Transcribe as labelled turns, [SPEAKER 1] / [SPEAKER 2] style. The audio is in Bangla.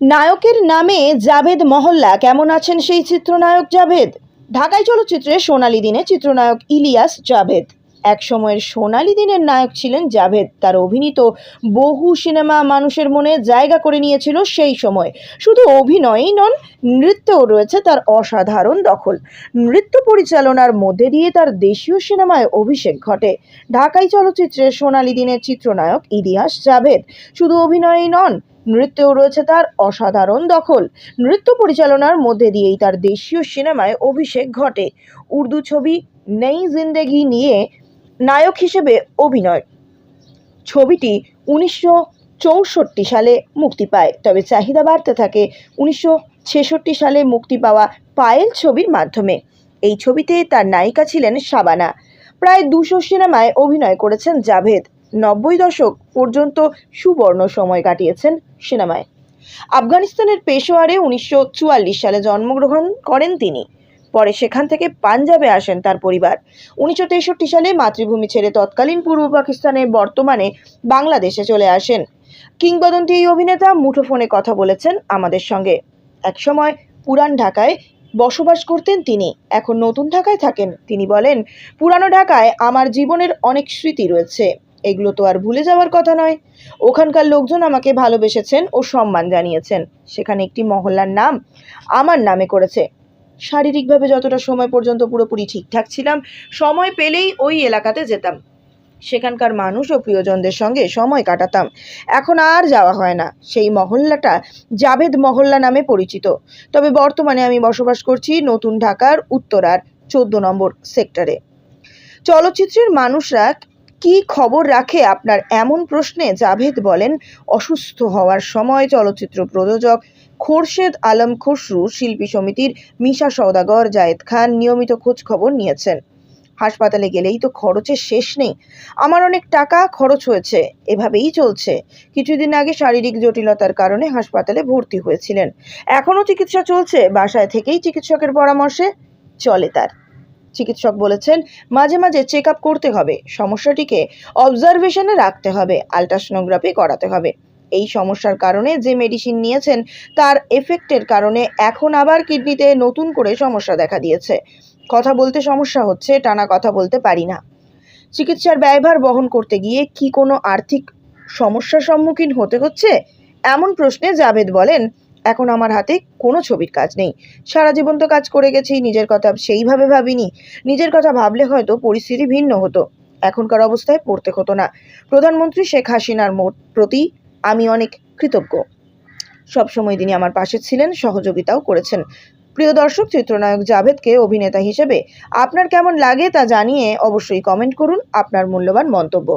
[SPEAKER 1] নায়কের নামে জাভেদ মহল্লা, কেমন আছেন সেই চিত্রনায়ক জাভেদ? ঢাকাই চলচ্চিত্রে সোনালী দিনে চিত্রনায়ক ইলিয়াস জাভেদ। এক সময়ের সোনালী দিনের নায়ক ছিলেন জাভেদ। তার অভিনীত বহু সিনেমা মানুষের মনে জায়গা করে নিয়েছিল সেই সময়। শুধু অভিনয়ই নন, নৃত্যও রয়েছে তার অসাধারণ দখল। নৃত্য পরিচালনার মধ্যে দিয়ে তার দেশীয় সিনেমায় অভিষেক ঘটে। ঢাকাই চলচ্চিত্রের সোনালী দিনের চিত্রনায়ক ইলিয়াস জাভেদ। শুধু অভিনয়ই নন নৃত্যেও রয়েছে তার অসাধারণ দখল। নৃত্য পরিচালনার মধ্যে দিয়েই তার দেশীয় সিনেমায় অভিষেক ঘটে। উর্দু ছবি নেই জিন্দেগি নিয়ে নায়ক হিসেবে অভিনয়। ছবিটি উনিশশো চৌষট্টি সালে মুক্তি পায়, তবে চাহিদা বাড়তে থাকে। উনিশশো ছেষট্টি সালে মুক্তি পাওয়া পায়েল ছবির মাধ্যমে। এই ছবিতে তার নায়িকা ছিলেন শাবানা। প্রায় দুশো সিনেমায় অভিনয় করেছেন জাভেদ। নব্বই দশক পর্যন্ত সুবর্ণ সময় কাটিয়েছেন সিনেমায়। আফগানিস্তানের পেশোয়ারে উনিশশো চুয়াল্লিশ সালে জন্মগ্রহণ করেন তিনি। পরে সেখান থেকে পাঞ্জাবে আসেন তার পরিবার। উনিশশো তেষট্টি সালে মাতৃভূমি ছেড়ে তৎকালীন পূর্ব পাকিস্তানে বর্তমানে বাংলাদেশে চলে আসেন। কিংবদন্তি এই অভিনেতা মুঠোফোনে কথা বলেছেন আমাদের সঙ্গে। একসময় পুরান ঢাকায় বসবাস করতেন তিনি, এখন নতুন ঢাকায় থাকেন। তিনি বলেন, পুরানো ঢাকায় আমার জীবনের অনেক স্মৃতি রয়েছে। এগুলো তো আর ভুলে যাওয়ার কথা নয়। ওখানকার লোকজন আমাকে ভালোবেসেছেন ও সম্মান জানিয়েছেন। সেখানে একটি মহল্লার নাম আমার নামে করেছে। শারীরিকভাবে যতটা সময় পর্যন্ত পুরোপুরি ঠিকঠাক ছিলাম, সময় পেলেই ওই এলাকাতে যেতাম। সেখানকার মানুষ ও প্রিয়জনদের সঙ্গে সময় কাটাতাম। এখন আর যাওয়া হয় না। সেই মহল্লাটা জাভেদ মহল্লা নামে পরিচিত। তবে বর্তমানে আমি বসবাস করছি নতুন ঢাকার উত্তরার চোদ্দ নম্বর সেক্টরে। চলচ্চিত্রের মানুষরা কি খবর রাখে আপনার এমন প্রশ্নে? জাভেদ বলেন, অসুস্থ হওয়ার সময় চলচ্চিত্র প্রযোজক খোরশেদ আলম খসরু, শিল্পী সমিতির মিশা সওদাগর, জায়েদ খান নিয়মিত খোঁজ খবর নিয়েছেন। হাসপাতালে গেলেই তো খরচের শেষ নেই। আমার অনেক টাকা খরচ হয়েছে, এভাবেই চলছে। কিছুদিন আগে শারীরিক জটিলতার কারণে হাসপাতালে ভর্তি হয়েছিলেন। এখনও চিকিৎসা চলছে, বাসায় থেকেই চিকিৎসকের পরামর্শে চলে তার। চিকিৎসক বলেছেন, মাঝে মাঝে চেক আপ করতে হবে। সমস্যাটিকে অবজারভেশনে রাখতে হবে, আলট্রাসোনোগ্রাফি করাতে হবে। এই সমস্যার কারণে যে মেডিসিন নিয়েছেন, তার এফেক্টের কারণে এখন আবার কিডনিতে নতুন করে সমস্যা দেখা দিয়েছে। কথা বলতে সমস্যা হচ্ছে, টানা কথা বলতে পারি না। চিকিৎসার ব্যয়ভার বহন করতে গিয়ে কি কোনো আর্থিক সমস্যার সম্মুখীন হতে হচ্ছে? এমন প্রশ্নে জাভেদ বলেন এখন আমার হাতে কোনো ছবির কাজ নেই। সারা জীবন তো কাজ করে গেছি, নিজের কথা সেইভাবে ভাবিনি। নিজের কথা ভাবলে হয়তো পরিস্থিতি ভিন্ন হতো। এখনকার অবস্থায় পড়তে হতো না। প্রধানমন্ত্রী শেখ হাসিনার প্রতি আমি অনেক কৃতজ্ঞ। সবসময় তিনি আমার পাশে ছিলেন, সহযোগিতাও করেছেন। প্রিয় দর্শক, চিত্রনায়ক জাভেদকে অভিনেতা হিসেবে আপনার কেমন লাগে তা জানিয়ে অবশ্যই কমেন্ট করুন। আপনার মূল্যবান মন্তব্য।